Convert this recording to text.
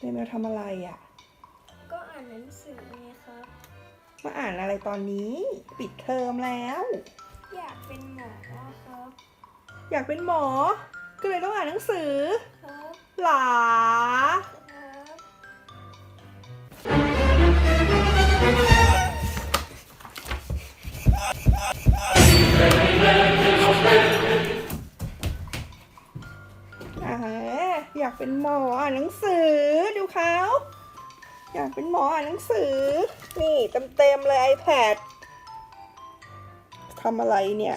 เมย์ทำอะไรอะ่ะ ก็อ่านหนังสือไงครับ มาอ่านอะไรตอนนี้ ปิดเทอมแล้ว อยากเป็นหมอครับ อยากเป็นหมอ ก็เลยต้องอ่านหนังสือ ครับหรอครับอ่า อยากเป็นหมออ่านหนังสือดูเขาอยากเป็นหมออ่านหนังสือ นี่เต็มๆเลย iPad ทำอะไรเนี่ย